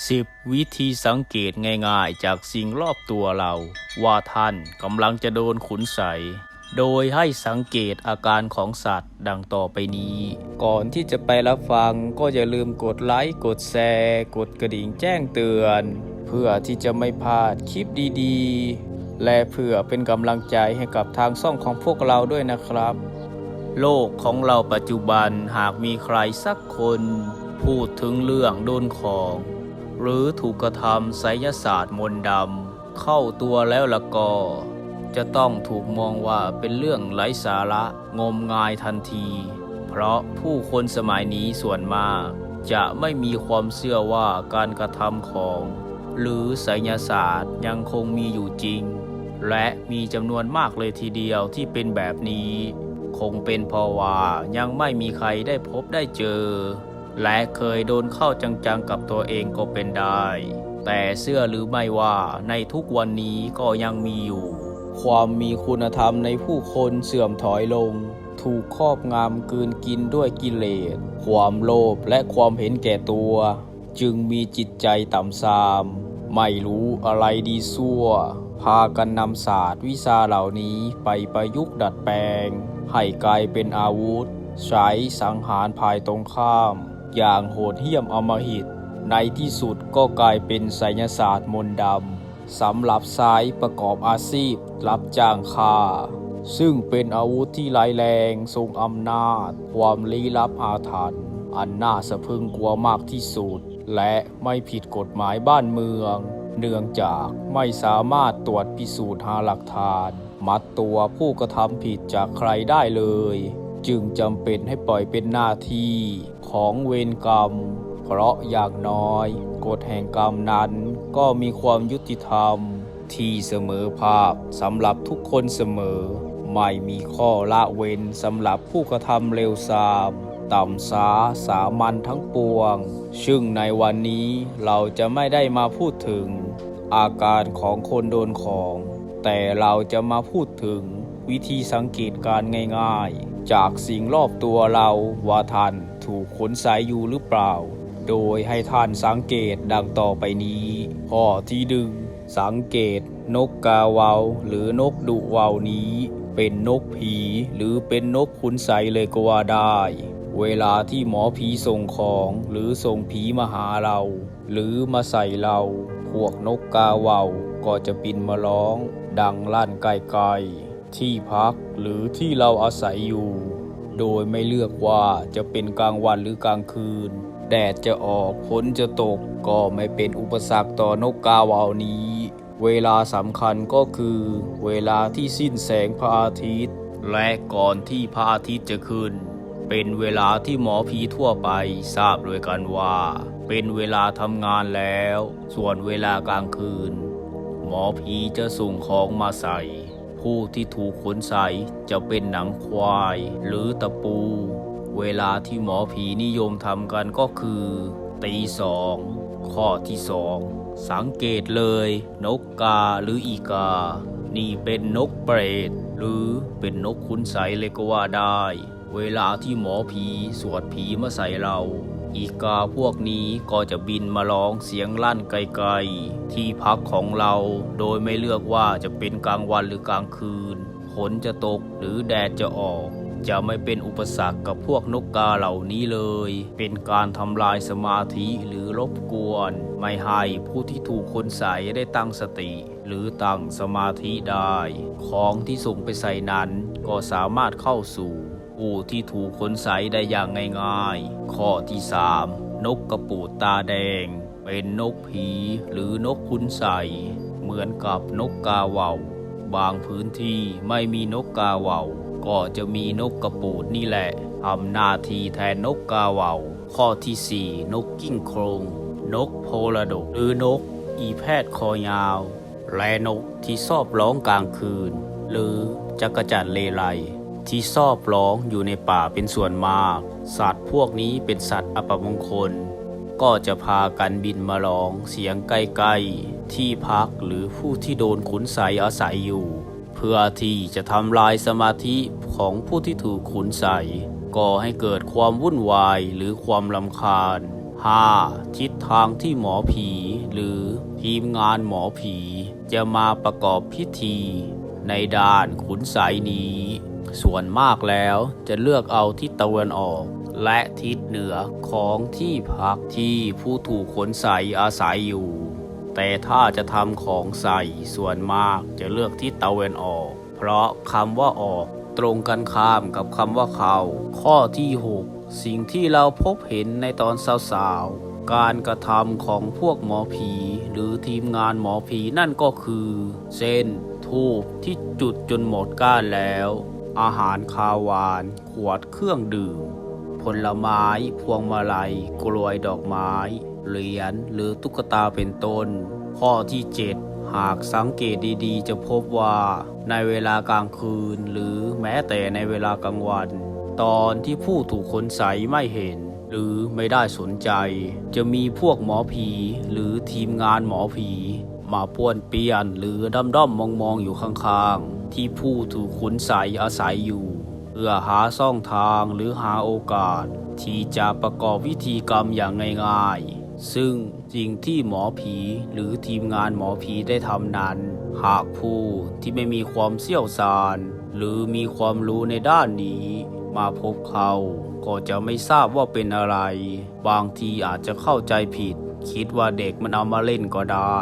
10 วิธีสังเกตง่ายๆ จากสิ่งรอบตัวเรา ว่าท่านกำลังจะโดนขุนใส โดยให้สังเกตอาการของสัตว์ดังต่อไปนี้ ก่อนที่จะไปรับฟังก็อย่าลืมกดไลค์กดแชร์กดกระดิ่งแจ้งเตือน เพื่อที่จะไม่พลาดคลิปดีๆ และเพื่อเป็นกำลังใจให้กับทางช่องของพวกเราด้วยนะครับ โลกของเราปัจจุบันหากมีใครสักคน พูดถึงเรื่องโดนของ หรือถูกกระทำไสยศาสตร์มนต์ดำเข้าตัวแล้วละก็ จะต้องถูกมองว่าเป็นเรื่องไร้สาระงมงายทันที เพราะผู้คนสมัยนี้ส่วนมาก จะไม่มีความเชื่อว่าการกระทำของ หรือไสยศาสตร์ยังคงมีอยู่จริง และมีจำนวนมากเลยทีเดียวที่เป็นแบบนี้ คงเป็นเพราะว่ายังไม่มีใครได้พบได้เจอ และเคยโดนเข้าจังๆกับตัวเองก็เป็นได้ แต่เชื่อหรือไม่ว่าในทุกวันนี้ก็ยังมีอยู่ ความมีคุณธรรมในผู้คนเสื่อมถอยลง ถูกครอบงำกืนกินด้วยกิเลส ความโลภและความเห็นแก่ตัว จึงมีจิตใจต่ำทราม ไม่รู้อะไรดีซั่ว พากันนำศาสตร์วิชาเหล่านี้ไปประยุกต์ดัดแปลง ให้กลายเป็นอาวุธใช้สังหารภายตรงข้าม อย่างโหดเหี้ยมอมหิต ในที่สุดก็กลายเป็นไสยศาสตร์มนต์ดำสำหรับซ้ายประกอบอาชีพรับจ้างฆ่า ซึ่งเป็นอาวุธที่ร้ายแรงทรงอำนาจ ความลี้ลับอาถรรพ์อันน่าสะพึงกลัวมากที่สุด และไม่ผิดกฎหมายบ้านเมือง เนื่องจากไม่สามารถตรวจพิสูจน์หาหลักฐาน มัดตัวผู้กระทำผิดจากใครได้เลย จึงจำเป็นให้ปล่อยเป็นหน้าที่ ของเวรกรรม เพราะอย่างน้อยกฎแห่งกรรมนั้นก็มีความยุติธรรม ที่เสมอภาพสำหรับทุกคนเสมอ ไม่มีข้อละเว้นสำหรับผู้กระทำเร็วทรามต่ำสาสามัญทั้งปวง ซึ่งในวันนี้เราจะไม่ได้มาพูดถึง อาการของคนโดนของ แต่เราจะมาพูดถึงวิธีสังเกตการง่ายๆ จากสิ่งรอบตัวเราว่าท่าน ถูกขนสายอยู่หรือเปล่า โดยให้ท่านสังเกตดังต่อไปนี้ ข้อที่หนึ่งสังเกตนกกาวาวหรือนกดุวาวนี้ เป็นนกผีหรือเป็นนกขุนใสเลยก็ว่าได้ เวลาที่หมอผีส่งของหรือส่งผีมาหาเรา หรือมาใส่เรา พวกนกกาวาวก็จะบินมาร้อง ดังลั่นไกลๆที่พักหรือที่เราอาศัยอยู่ โดยไม่เลือกว่าจะเป็นกลางวันหรือกลางคืน แดดจะออกฝนจะตกก็ไม่เป็นอุปสรรคต่อนกกาเหวานี้ เวลาสำคัญก็คือ เวลาที่สิ้นแสงพระอาทิตย์ และก่อนที่พระอาทิตย์จะขึ้น เป็นเวลาที่หมอผีทั่วไปทราบโดยกันว่า เป็นเวลาทำงานแล้ว ส่วนเวลากลางคืน หมอผีจะส่งของมาใส่ ผู้ที่ถูกขนใสจะเป็นหนังควาย หรือตะปู เวลาที่หมอผีนิยมทำกันก็คือตีสองข้อที่สองสังเกตเลย นกกาหรืออีกา นี่เป็นนกเปรต หรือเป็นนกขุนใสเลยก็ว่าได้ เวลาที่หมอผีสวดผีมาใส่เรา อีกาพวกนี้ก็จะบินมาร้องเสียงลั่นไกลๆ ที่พักของเราโดยไม่เลือกว่าจะเป็นกลางวันหรือกลางคืนฝนจะตกหรือแดดจะออก จะไม่เป็นอุปสรรคกับพวกนกกาเหล่านี้เลย เป็นการทำลายสมาธิหรือรบกวน ไม่ให้ผู้ที่ถูกคนใส่ได้ตั้งสติ หรือตั้งสมาธิได้ ของที่ส่งไปใส่นั้นก็สามารถเข้าสู่ ผู้ที่ถูกคนใส่ได้อย่างง่ายๆ ข้อที่ 3 นกกระปูดตาแดง เป็นนกผีหรือนกคุณใส เหมือนกับนกกาเหว่าบางพื้นที่ไม่มีนกกาเหว่าก็จะมีนกกระปูดนี่แหละทำหน้าที่แทนนกกาเหว่าข้อที่ 4 นกกิ้งโครงนกโพลาดกหรือนก อีแพทย์คอยาว และนกที่ชอบร้องกลางคืน หรือจักรจั่นเลไล ที่ชอบร้องอยู่ในป่าเป็นส่วนมาก สัตว์พวกนี้เป็นสัตว์อัปมงคล ก็จะพากันบินมาร้องเสียงใกล้ๆที่พักหรือผู้ที่โดนขุนใสอาศัยอยู่ เพื่อที่จะทำลายสมาธิของผู้ที่ถูกขุนใสก่อให้เกิดความวุ่นวายหรือความลำคาญ 5. ทิศทางที่หมอผี หรือทีมงานหมอผี จะมาประกอบพิธี ในด้านขุนสายนี้ ส่วนมากแล้วจะเลือกเอาทิศตะวันออก และทิศเหนือของที่พักที่ผู้ถูกขนใสยอาศัยอยู่ แต่ถ้าจะทำของใส่ส่วนมากจะเลือกทิศตะวันออก เพราะคำว่าออกตรงกันข้ามกับคำว่าเขาข้อที่ 6 สิ่งที่เราพบเห็นในตอนสาวๆ การกระทำของพวกหมอผี หรือทีมงานหมอผีนั่นก็คือ เส้นทูบที่จุดจนหมดก้านแล้ว อาหารคาวหวาน ขวดเครื่องดื่ม ผลไม้ พวงมาลัย กลวยดอกไม้ เหรียญหรือตุ๊กตาเป็นต้น ข้อที่ 7 หากสังเกตดีๆ จะพบว่า ในเวลากลางคืนหรือแม้แต่ในเวลากลางวัน ตอนที่ผู้ถูกคนใสไม่เห็น หรือไม่ได้สนใจ จะมีพวกหมอผีหรือทีมงานหมอผี มาป้วนเปี้ยนหรือด้อมด้อมมองมองอยู่ข้างๆ ที่ผู้ถูกขุนใสอาศัยอยู่ เพื่อหาช่องทางหรือหาโอกาส ที่จะประกอบวิธีกรรมอย่างง่ายๆ ซึ่งสิ่งที่หมอผีหรือทีมงานหมอผีได้ทำนั้น หากผู้ที่ไม่มีความเชี่ยวชาญ หรือมีความรู้ในด้านนี้มาพบเขาก็จะไม่ทราบว่าเป็นอะไร บางทีอาจจะเข้าใจผิด คิดว่าเด็กมันเอามาเล่นก็ได้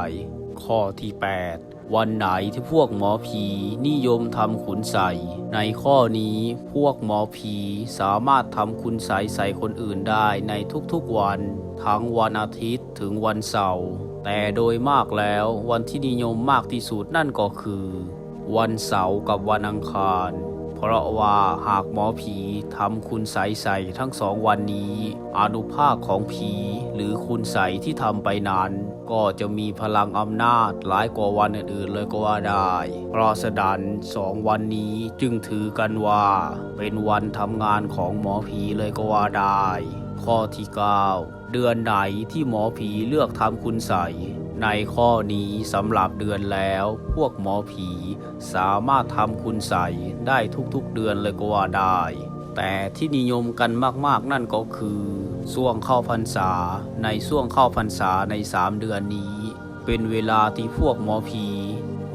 ข้อที่ 8 วันไหนที่พวกหมอผีนิยมทำขุนใสในข้อนี้พวกหมอผีสามารถทำคุณใสใส่คนอื่นได้ในทุกๆวัน ทั้งวันอาทิตย์ถึงวันเสาร์แต่โดยมากแล้ววันที่นิยมมากที่สุดนั่นก็คือ วันเสาร์กับวันอังคารเพราะว่าหากหมอผีทำคุณใสใส่ทั้งสองวันนี้ อนุภาคของผีหรือคุณใสที่ทำไปนั้น ก็จะมีพลังอำนาจหลายกว่าวันอื่นๆเลยก็ว่าได้ เพราะฉะนั้นสองวันนี้จึงถือกันว่า เป็นวันทำงานของหมอผีเลยก็ว่าได้ ข้อที่ 9 เดือนไหนที่หมอผีเลือกทำคุณใสในข้อนี้สำหรับเดือนแล้ว พวกหมอผีสามารถทำคุณใสได้ทุกๆเดือนเลยก็ว่าได้ แต่ที่นิยมกันมากๆนั่นก็คือ ช่วงเข้าพรรษา ในช่วงเข้าพรรษาในสามเดือนนี้ เป็นเวลาที่พวกหมอผี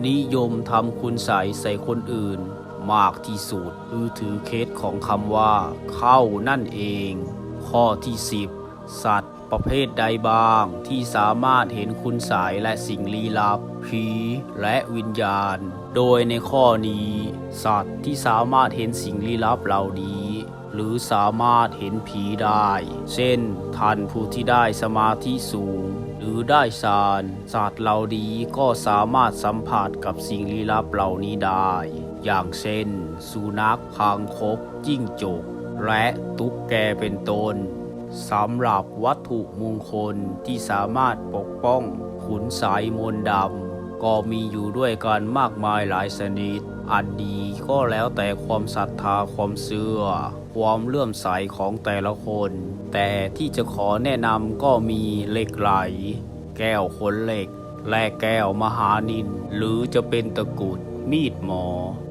นิยมทำคุณใสใส่คนอื่น มากที่สุดคือถือเคสของคำว่า เข้านั่นเอง ข้อที่ 10 สัตว์ประเภทใดบ้างที่สามารถเห็นคุณสายและสิ่งลี้ลับ ผีและวิญญาณ โดยในข้อนี้ สัตว์ที่สามารถเห็นสิ่งลี้ลับเหล่านี้ หรือสามารถเห็นผีได้ เช่นท่านผู้ที่ได้สมาธิสูง หรือได้ฌานสัตว์เหล่านี้ก็สามารถสัมผัสกับสิ่งลี้ลับเหล่านี้ได้ อย่างเช่น สุนัขคางคกจิ้งจก และตุ๊กแกเป็นต้นสำหรับวัตถุมงคลที่สามารถปกป้องขุนสายมนดำก็มีอยู่ด้วยกันมากมายหลายชนิดอันนี้ก็แล้วแต่ความศรัทธาความเชื่อ ความเลื่อมใสของแต่ละคน แต่ที่จะขอแนะนำก็มีเหล็กไหล แก้วขนเหล็ก และแก้วมหานิน หรือจะเป็นตะกุด มีดหมอ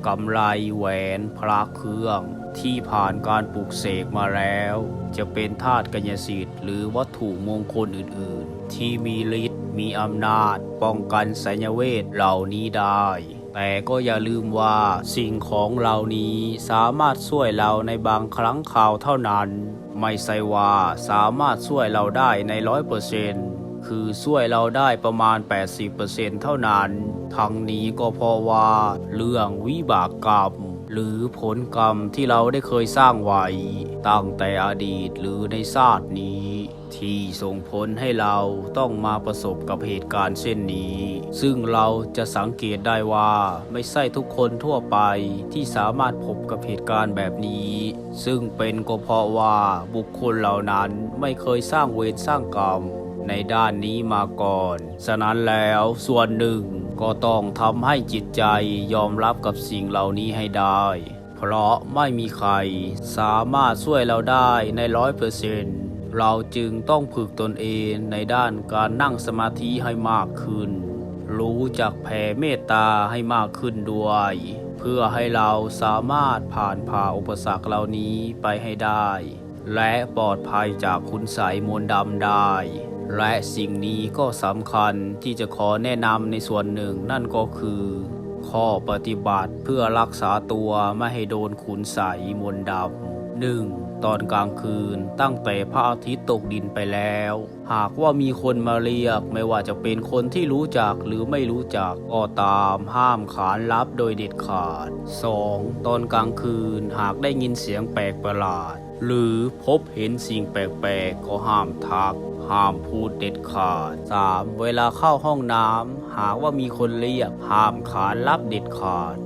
กำไรแหวนพระเครื่อง ที่ผ่านการปลูกเสกมาแล้ว จะเป็นธาตุกัญญสิทธิ์หรือวัตถุมงคลอื่น ๆ ที่มีฤทธิ์มีอำนาจป้องกันสัญญเวทเหล่านี้ได้ แต่ก็อย่าลืมว่าสิ่งของเหล่านี้สามารถช่วยเราในบางครั้งคราวเท่านั้น ไม่ใช่ว่าสามารถช่วยเราได้ในร้อยเปอร์เซนต์คือช่วยเราได้ประมาณ 80%เท่านั้น ทั้งนี้ก็เพราะว่า เรื่องวิบากกรรม หรือผลกรรมที่เราได้เคยสร้างไว้ ตั้งแต่อดีตหรือในชาตินี้ ที่ส่งผลให้เราต้องมาประสบกับเหตุการณ์เช่นนี้ ซึ่งเราจะสังเกตได้ว่าไม่ใช่ทุกคนทั่วไปที่สามารถพบกับเหตุการณ์แบบนี้ ซึ่งเป็นก็เพราะว่าบุคคลเหล่านั้นไม่เคยสร้างเวรสร้างกรรมในด้านนี้มาก่อน ฉะนั้นแล้วส่วนหนึ่งก็ต้องทำให้จิตใจยอมรับกับสิ่งเหล่านี้ให้ได้ เพราะไม่มีใครสามารถช่วยเราได้ในร้อยเปอร์เซ็นต์ เราจึงต้องฝึกตนเองในด้านการนั่งสมาธิให้มากขึ้น รู้จักแผ่เมตตาให้มากขึ้นด้วย เพื่อให้เราสามารถผ่านผ่าอุปสรรคเหล่านี้ไปให้ได้ และปลอดภัยจากคุณไสยมนต์ดำได้ และสิ่งนี้ก็สำคัญที่จะขอแนะนำในส่วนหนึ่งนั่นก็คือ ข้อปฏิบัติเพื่อรักษาตัวไม่ให้โดนขุนไสยมนต์ดำหนึ่ง ตอนกลางคืน ตั้งแต่พระอาทิตย์ตกดินไปแล้ว หากว่ามีคนมาเรียกไม่ว่าจะเป็นคนที่รู้จักหรือไม่รู้จักก็ตามห้ามขานรับโดยเด็ดขาด 2. ตอนกลางคืนหากได้ยินเสียงแปลกประหลาด หรือพบเห็นสิ่งแปลกๆก็ห้ามทักห้ามพูดเด็ดขาด 3. เวลาเข้าห้องน้ำหากว่ามีคนเรียกห้ามขานรับเด็ดขาด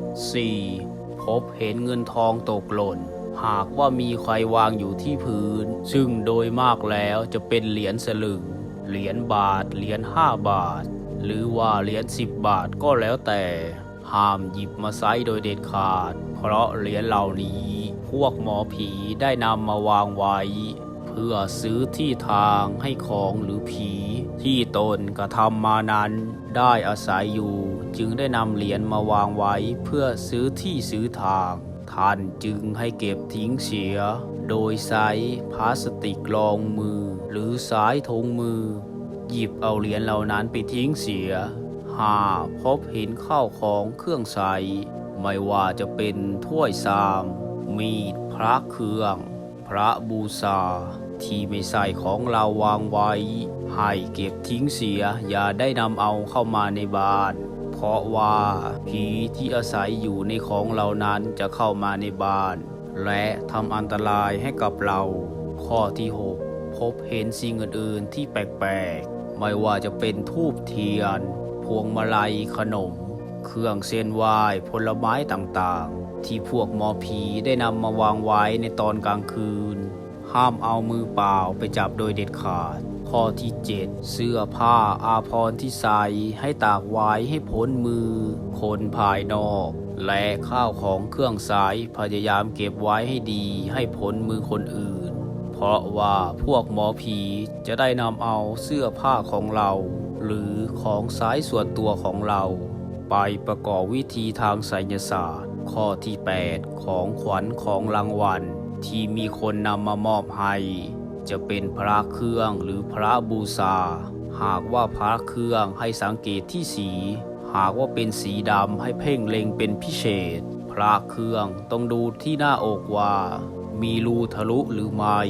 4. พบเห็นเงินทองตกหล่น หากว่ามีใครวางอยู่ที่พื้น ซึ่งโดยมากแล้วจะเป็นเหรียญสลึง เหรียญบาท เหรียญห้าบาท หรือว่าเหรียญสิบบาทก็แล้วแต่ห้ามหยิบมาใช้โดยเด็ดขาด เพราะเหรียญเหล่านี้ พวกหมอผีได้นำมาวางไว้ เพื่อซื้อที่ทางให้ของหรือผี ที่ตนกระทำมานั้น ได้อาศัยอยู่ จึงได้นำเหรียญมาวางไว้เพื่อซื้อที่ซื้อทาง ท่านจึงให้เก็บทิ้งเสีย โดยใช้พลาสติกรองมือ หรือสายทงมือ หยิบเอาเหรียญเหล่านั้นไปทิ้งเสียหาพบเห็นข้าวของเครื่องใช้ไม่ว่าจะเป็นถ้วยซาม มีดพระเครื่อง พระบูชาที่ไม่ใส่ของเราวางไว้ ให้เก็บทิ้งเสียอย่าได้นำเอาเข้ามาในบ้าน เพราะว่า ผีที่อาศัยอยู่ในของเหล่านั้นจะเข้ามาในบ้าน และทำอันตรายให้กับเรา ข้อที่ 6 พบเห็นสิ่งอื่นๆที่แปลกๆ ไม่ว่าจะเป็นทูบเทียน พวงมาลัยขนม เครื่องเส้นไหว้ผลไม้ต่างๆ ที่พวกหมอผีได้นำมาวางไว้ในตอนกลางคืน ห้ามเอามือเปล่าไปจับโดยเด็ดขาด ข้อที่ 7 เสื้อผ้าอาภรณ์ที่ใส่ให้ตากไว้ให้พ้นมือ คนภายนอก และข้าวของเครื่องใช้พยายามเก็บไว้ให้ดีให้พ้นมือคนอื่น เพราะว่าพวกหมอผีจะได้นำเอาเสื้อผ้าของเรา หรือของใช้ส่วนตัวของเรา ไปประกอบวิธีทางไสยศาสตร์ ข้อที่ 8 ของขวัญของรางวัลที่มีคนนำมามอบให้ จะเป็นพระเครื่องหรือพระบูชาหากว่าพระเครื่องให้สังเกตที่สี หากว่าเป็นสีดำให้เพ่งเล็งเป็นพิเศษ พระเครื่องต้องดูที่หน้าอกว่า มีรูทะลุหรือไม่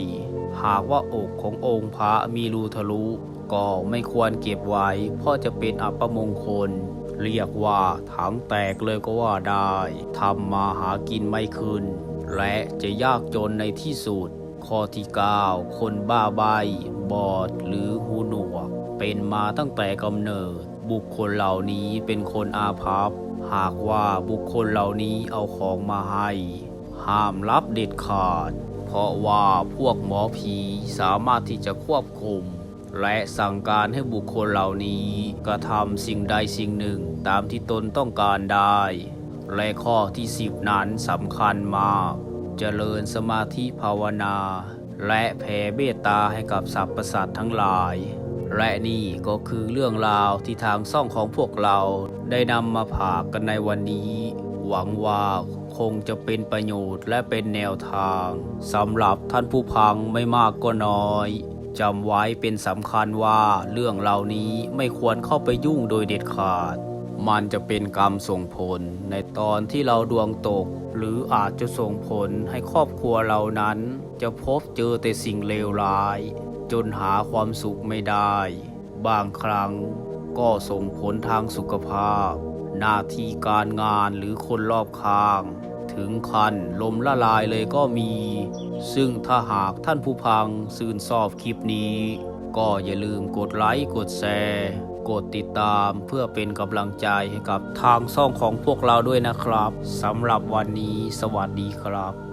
หากว่าอกขององค์พระมีรูทะลุ ก็ไม่ควรเก็บไว้ เพราะจะเป็นอัปมงคล เรียกว่าถังแตกเลยก็ว่าได้ทำมาหากินไม่ขึ้น และจะยากจนในที่สุด ข้อที่ 9 คนบ้าใบ บอด หรือหูหนวก เป็นมาตั้งแต่กำเนิด บุคคลเหล่านี้เป็นคนอาภัพ หากว่าบุคคลเหล่านี้เอาของมาให้ ห้ามรับเด็ดขาด เพราะว่าพวกหมอผีสามารถที่จะควบคุม และสั่งการให้บุคคลเหล่านี้กระทำสิ่งใดสิ่งหนึ่งตามที่ตนต้องการได้ และข้อที่สิบนั้นสำคัญมาก เจริญสมาธิภาวนา และแผ่เมตตาให้กับสรรพสัตว์ทั้งหลาย และนี่ก็คือเรื่องราวที่ทางซ่องของพวกเราได้นำมาผากกันในวันนี้ หวังว่าคงจะเป็นประโยชน์และเป็นแนวทางสำหรับท่านผู้พังไม่มากก็น้อยจำไว้เป็นสำคัญว่าเรื่องเหล่านี้ไม่ควรเข้าไปยุ่งโดยเด็ดขาด มันจะเป็นกรรมส่งผล ในตอนที่เราดวงตก หรืออาจจะส่งผลให้ครอบครัวเรานั้น จะพบเจอแต่สิ่งเลวร้าย จนหาความสุขไม่ได้ บางครั้งก็ส่งผลทางสุขภาพ หน้าที่การงานหรือคนรอบข้าง ถึงขั้นลมละลายเลยก็มี ซึ่งถ้าหากท่านผู้พังซื่นชอบคลิปนี้ ก็อย่าลืมกดไลค์กดแชร์ กดติดตามเพื่อเป็นกำลังใจให้กับทางช่องของพวกเราด้วยนะครับสำหรับวันนี้สวัสดีครับ